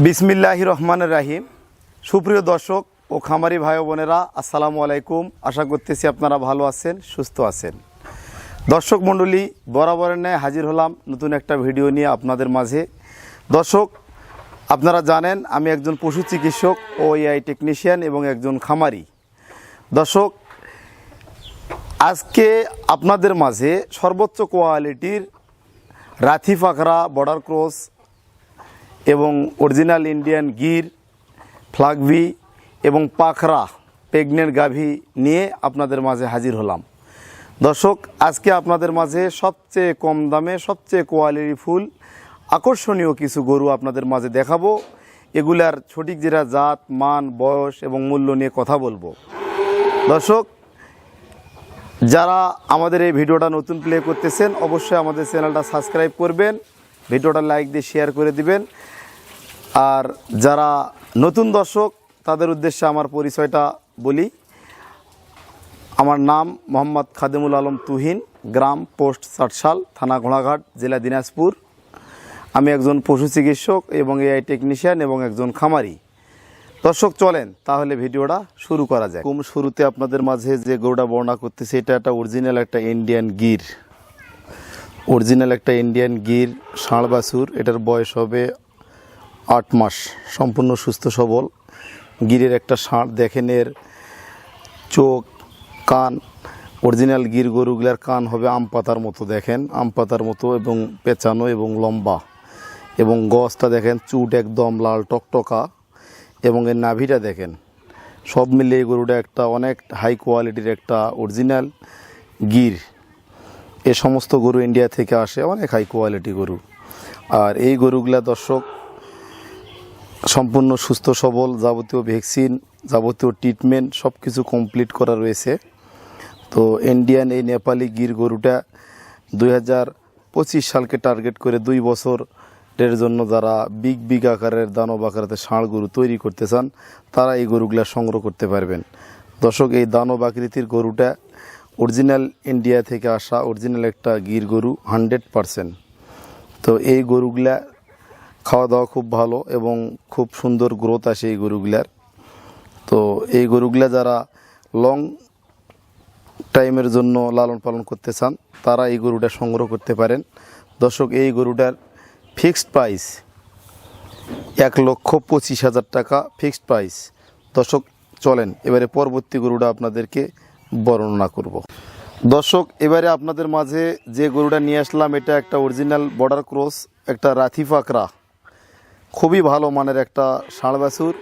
বিসমিল্লাহ রহমানের রাহিম। সুপ্রিয় দর্শক ও খামারি ভাই বোনেরা, আসসালামু আলাইকুম। আশা করতেছি আপনারা ভালো আছেন, সুস্থ আছেন। দর্শক মণ্ডলী, বরাবরের ন্যায় হাজির হলাম নতুন একটা ভিডিও নিয়ে আপনাদের মাঝে। দর্শক, আপনারা জানেন, আমি একজন পশু চিকিৎসক ও এআই টেকনিশিয়ান এবং একজন খামারি। দর্শক, আজকে আপনাদের মাঝে সর্বোচ্চ কোয়ালিটির রাথি পাখরা বর্ডার ক্রস এবং অরিজিনাল ইন্ডিয়ান গির, ফ্লাগভি এবং পাখরা প্রেগনেন্ট গাভী নিয়ে আপনাদের মাঝে হাজির হলাম। দর্শক, আজকে আপনাদের মাঝে সবচেয়ে কম দামে, সবচেয়ে কোয়ালিটি ফুল, আকর্ষণীয় কিছু গরু আপনাদের মাঝে দেখাবো। এগুলার সঠিক যেটা জাত, মান, বয়স এবং মূল্য নিয়ে কথা বলব। দর্শক, যারা আমাদের এই ভিডিওটা নতুন প্লে করতেছেন, অবশ্যই আমাদের চ্যানেলটা সাবস্ক্রাইব করবেন। ভিডিওটা লাইক দিয়ে শেয়ার করে দিবেন। আর যারা নতুন দর্শক, তাদের উদ্দেশ্যে আমার পরিচয়টা বলি। আমার নাম মোহাম্মদ খাদেমুল আলম তুহিন, গ্রাম পোস্ট সাটশাল, থানা ঘোড়াঘাট, জেলা দিনাজপুর। আমি একজন পশু চিকিৎসক এবং এআই টেকনিশিয়ান এবং একজন খামারি। দর্শক, চলেন তাহলে ভিডিওটা শুরু করা যায় কম শুরুতে আপনাদের মাঝে যে গরুটা বর্ণনা করতেছে, এটা একটা অরিজিনাল একটা ইন্ডিয়ান গির। অরিজিনাল একটা ইন্ডিয়ান গির ষাঁড় বাছুর এটার বয়স হবে আট মাস। সম্পূর্ণ সুস্থ, সবল। গিরের একটা ষাঁড় দেখেন এর চোখ, কান। অরিজিনাল গির গরুগুলার কান হবে আম পাতার মতো, দেখেন। আম পাতার মতো এবং পেঁচানো এবং লম্বা। এবং গছটা দেখেন চুট একদম লাল, টকটকা। এবং এর নাভিটা দেখেন। সব মিলিয়ে গরুটা একটা অনেক হাই কোয়ালিটির একটা অরিজিনাল গির। এ সমস্ত গরু ইন্ডিয়া থেকে আসে, অনেক হাই কোয়ালিটি গরু। আর এই গরুগুলা দর্শক, সম্পূর্ণ সুস্থ, সবল যাবতীয় ভ্যাকসিন যাবতীয় ট্রিটমেন্ট সব কিছু কমপ্লিট করা রয়েছে। তো ইন্ডিয়ান এই নেপালি গির গরুটা দুই হাজার পঁচিশ সালকে টার্গেট করে দুই বছরের জন্য যারা বিগ বিগ আকারের দানব আকারের ষাঁড় গরু তৈরি করতে চান, তারা এই গরুগুলা সংগ্রহ করতে পারবেন। দর্শক, এই দানব আকৃতির গরুটা অরিজিনাল ইন্ডিয়া থেকে আসা অরিজিনাল একটা গির গরু, হান্ড্রেড পারসেন্ট। তো এই গরুগুলা খাওয়া দাওয়া খুব ভালো এবং খুব সুন্দর গ্রোথ আসে এই গরুগুলার। তো এই গরুগুলা যারা লং টাইমের জন্য লালন পালন করতে চান, তারা এই গরুটা সংগ্রহ করতে পারেন। দর্শক, এই গরুটার ফিক্সড প্রাইস এক লক্ষ পঁচিশ হাজার টাকা, ফিক্সড প্রাইস। দর্শক, চলেন, এবারে পরবর্তী গরুটা আপনাদেরকে বর্ণনা করব। দর্শক, এবারে আপনাদের মাঝে যে গরুটা নিয়ে আসলাম, এটা একটা অরিজিনাল বর্ডার ক্রস একটা রাথি ফাকরা। খুবই ভালো মানের একটা ষাঁড় বাছুর।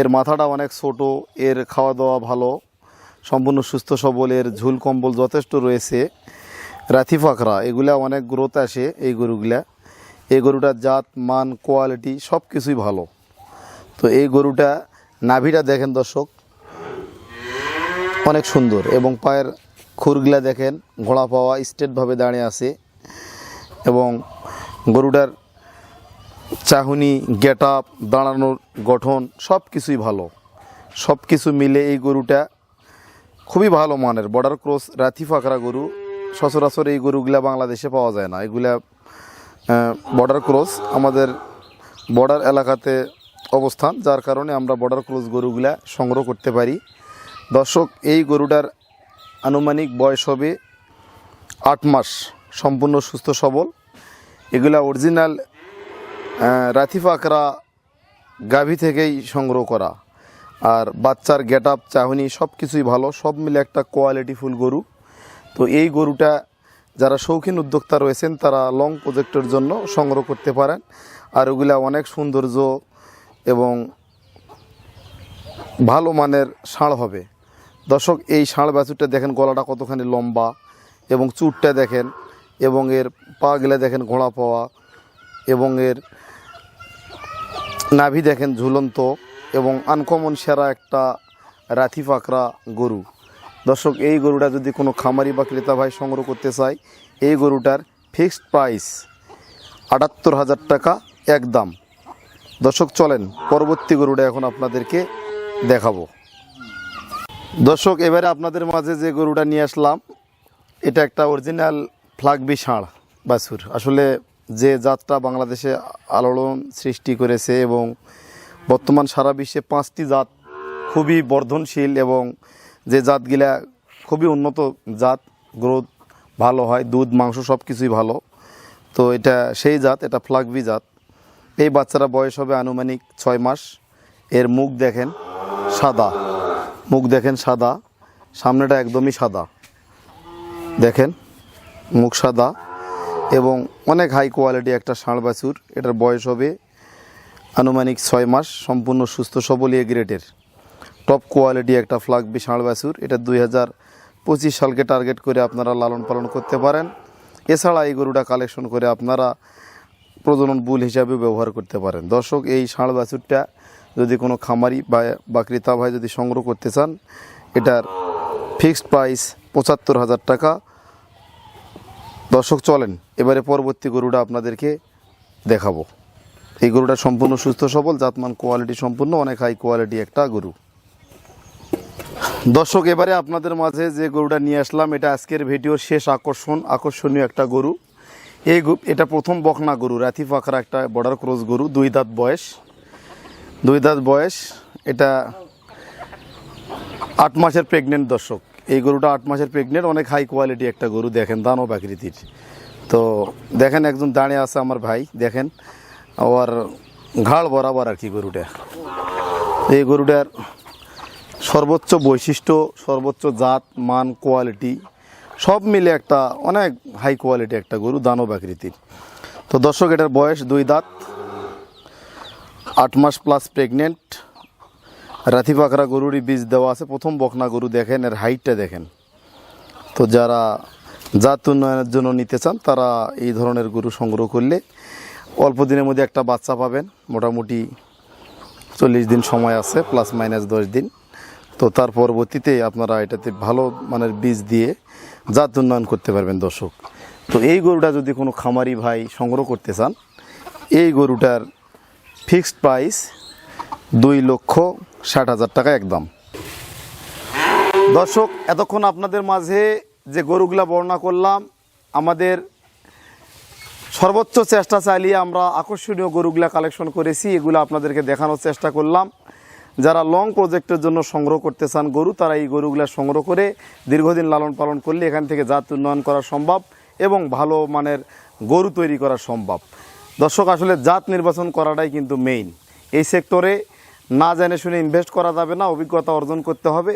এর মাথাটা অনেক ছোট, এর খাওয়া দাওয়া ভালো, সম্পূর্ণ সুস্থ সবল, এর ঝুল কম্বল যথেষ্ট রয়েছে। রাথি ফাঁকরা, এগুলা অনেক গ্রোথ আসে এই গরুগুলা। এই গরুটার জাত, মান কোয়ালিটি সব কিছুই ভালো। তো এই গরুটা নাভিটা দেখেন দর্শক অনেক সুন্দর এবং পায়ের খুরগুলা দেখেন, ঘোড়া পাওয়া স্ট্রেটভাবে দাঁড়িয়ে আছে এবং গরুটার চাহুনি গেট আপ দাঁড়ানোর গঠন সব কিছুই ভালো। সব কিছু মিলে এই গরুটা খুবই ভালো মানের। বর্ডার ক্রস রাথি ফাকরা গরু। সচরাচর এই গরুগুলা বাংলাদেশে পাওয়া যায় না। এগুলা বর্ডার ক্রস আমাদের বর্ডার এলাকাতে অবস্থান, যার কারণে আমরা বর্ডার ক্রস গরুগুলা সংগ্রহ করতে পারি। দর্শক, এই গরুটার আনুমানিক বয়স হবে আট মাস। সম্পূর্ণ সুস্থ, সবল। এগুলা অরিজিনাল রাথি পাকরা গাভী থেকেই সংগ্রহ করা। আর বাচ্চার গেট আপ চাহনি সব কিছুই ভালো, সব মিলে একটা কোয়ালিটি ফুল গরু। তো এই গরুটা যারা শৌখিন উদ্যোক্তা রয়েছেন, তারা লং প্রজেক্টের জন্য সংগ্রহ করতে পারেন। আর ওগুলা অনেক সৌন্দর্য এবং ভালো মানের ষাঁড় হবে। দর্শক, এই ষাঁড় বাছুরটা দেখেন, গলাটা কতখানি লম্বা এবং চুটটা দেখেন এবং এর পা গেলে দেখেন ঘোড়া পাওয়া এবং এর নাভি দেখেন ঝুলন্ত এবং আনকমন সেরা একটা রাথি পাকরা গরু। দর্শক, এই গরুটা যদি কোনো খামারি বা ক্রেতা ভাই সংগ্রহ করতে চায়, এই গরুটার ফিক্সড প্রাইস আটাত্তর হাজার টাকা একদম। দর্শক, চলেন, পরবর্তী গরুটা এখন আপনাদেরকে দেখাবো। দর্শক, এবারে আপনাদের মাঝে যে গরুটা নিয়ে আসলাম, এটা একটা অরিজিনাল ফ্লাগবি ষাঁড় বাছুর। আসলে যে জাতটা বাংলাদেশে আলোড়ন সৃষ্টি করেছে এবং বর্তমান সারা বিশ্বে পাঁচটি জাত খুবই বর্ধনশীল এবং যে জাতগুলা খুবই উন্নত জাত, গ্রোথ ভালো হয়, দুধ, মাংস সব কিছুই ভালো। তো এটা সেই জাত, এটা ফ্লাগবি জাত। এই বাচ্চারা বয়স হবে আনুমানিক ছয় মাস। এর মুখ দেখেন সাদা। মুখ দেখেন সাদা, সামনেটা একদমই সাদা। দেখেন, মুখ সাদা এবং অনেক হাই কোয়ালিটি একটা ষাঁড় বাছুর। এটার বয়স হবে আনুমানিক ছয় মাস, সম্পূর্ণ সুস্থ সবল এ গ্রেডের টপ কোয়ালিটি একটা ফ্লাগবি ষাঁড় বাছুর। এটা দুই হাজার পঁচিশ সালকে টার্গেট করে আপনারা লালন পালন করতে পারেন। এছাড়া এই গরুটা কালেকশন করে আপনারা প্রজনন বুল হিসাবে ব্যবহার করতে পারেন। দর্শক, এই ষাঁড় বাছুরটা যদি কোনো খামারি বা বা ক্রেতা ভাই যদি সংগ্রহ করতে চান, এটার ফিক্সড প্রাইস পঁচাত্তর হাজার টাকা। দর্শক, চলেন, এবারে পরবর্তী গরুটা আপনাদেরকে দেখাবো। এই গরুটা সম্পূর্ণ সুস্থ, সবল, জাতমান, কোয়ালিটি সম্পূর্ণ, অনেক হাই কোয়ালিটি একটা গরু। দর্শক, এবারে আপনাদের মাঝে যে গরুটা নিয়ে আসলাম, এটা আজকের ভিডিওর শেষ আকর্ষণ, আকর্ষণীয় একটা গরু। এই এটা প্রথম বকনা গরু রাথি পাখরা একটা বর্ডার ক্রস গরু, দুই দাঁত বয়স। দুই দাঁত বয়স, এটা আট মাসের প্রেগনেন্ট দর্শক। এই গরুটা আট মাসের প্রেগনেন্ট অনেক হাই কোয়ালিটি একটা গরু, দেখেন দানব আকৃতির তো দেখেন একজন দাঁড়িয়ে আছে আমার ভাই, দেখেন, ওর ঘাড় বরাবর আর কি গরুটা। এই গরুটার সর্বোচ্চ বৈশিষ্ট্য, সর্বোচ্চ জাত, মান কোয়ালিটি সব মিলে একটা অনেক হাই কোয়ালিটি একটা গরু, দানব আকৃতির। তো দর্শক, এটার বয়স দুই দাঁত, আট মাস প্লাস প্রেগনেন্ট রাথি পাখরা গরুরই বীজ দেওয়া আছে। প্রথম বকনা গরু দেখেন, এর হাইটটা দেখেন। তো যারা জাত উন্নয়নের জন্য নিতে চান, তারা এই ধরনের গরু সংগ্রহ করলে অল্প দিনের মধ্যে একটা বাচ্চা পাবেন। মোটামুটি চল্লিশ দিন সময় আছে প্লাস মাইনাস দশ দিন। তো তার পরবর্তীতে আপনারা এটাতে ভালো মানের বীজ দিয়ে জাত উন্নয়ন করতে পারবেন দর্শক। তো এই গরুটা যদি কোনো খামারি ভাই সংগ্রহ করতে চান, এই গরুটার ফিক্সড প্রাইস দুই লক্ষ ষাট হাজার টাকা একদম। দর্শক, এতক্ষণ আপনাদের মাঝে যে গরুগুলা বর্ণনা করলাম, আমাদের সর্বোচ্চ চেষ্টা চালিয়ে আমরা আকর্ষণীয় গরুগুলা কালেকশন করেছি, এগুলো আপনাদেরকে দেখানোর চেষ্টা করলাম। যারা লং প্রজেক্টের জন্য সংগ্রহ করতে চান গরু, তারা এই গরুগুলা সংগ্রহ করে দীর্ঘদিন লালন পালন করলে এখান থেকে জাত উন্নয়ন করা সম্ভব এবং ভালো মানের গরু তৈরি করা সম্ভব। দর্শক, আসলে জাত নির্বাচন করাটাই কিন্তু মেইন এই সেক্টরে না জেনে শুনে ইনভেস্ট করা যাবে না, অভিজ্ঞতা অর্জন করতে হবে।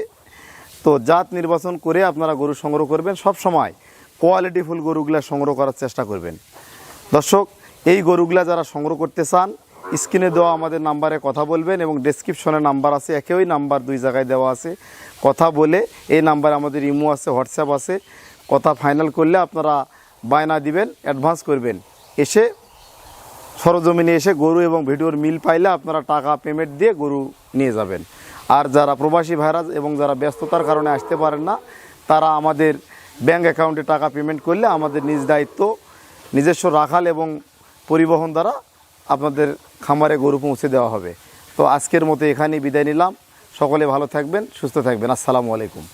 তো জাত নির্বাচন করে আপনারা গরু সংগ্রহ করবেন, সব সময় কোয়ালিটিফুল গরুগুলা সংগ্রহ করার চেষ্টা করবেন। দর্শক, এই গরুগুলা যারা সংগ্রহ করতে চান স্ক্রিনে দেওয়া আমাদের নাম্বারে কথা বলবেন এবং ডেসক্রিপশনে নাম্বার আছে, একই নাম্বার দুই জায়গায় দেওয়া আছে। কথা বলে এই নাম্বারে আমাদের ইমো আছে, হোয়াটসঅ্যাপ আছে। কথা ফাইনাল করলে আপনারা বায়না দিবেন অ্যাডভান্স করবেন। এসে সরজমিনে এসে গরু এবং ভিডিওর মিল পাইলে আপনারা টাকা পেমেন্ট দিয়ে গরু নিয়ে যাবেন। আর যারা প্রবাসী ভাইরাস এবং যারা ব্যস্ততার কারণে আসতে পারেন না, তারা আমাদের ব্যাঙ্ক অ্যাকাউন্টে টাকা পেমেন্ট করলে আমাদের নিজ দায়িত্ব, নিজস্ব রাখাল এবং পরিবহন দ্বারা আপনাদের খামারে গরু পৌঁছে দেওয়া হবে। তো আজকের মতো এখানেই বিদায় নিলাম। সকলে ভালো থাকবেন, সুস্থ থাকবেন। আসসালামু আলাইকুম।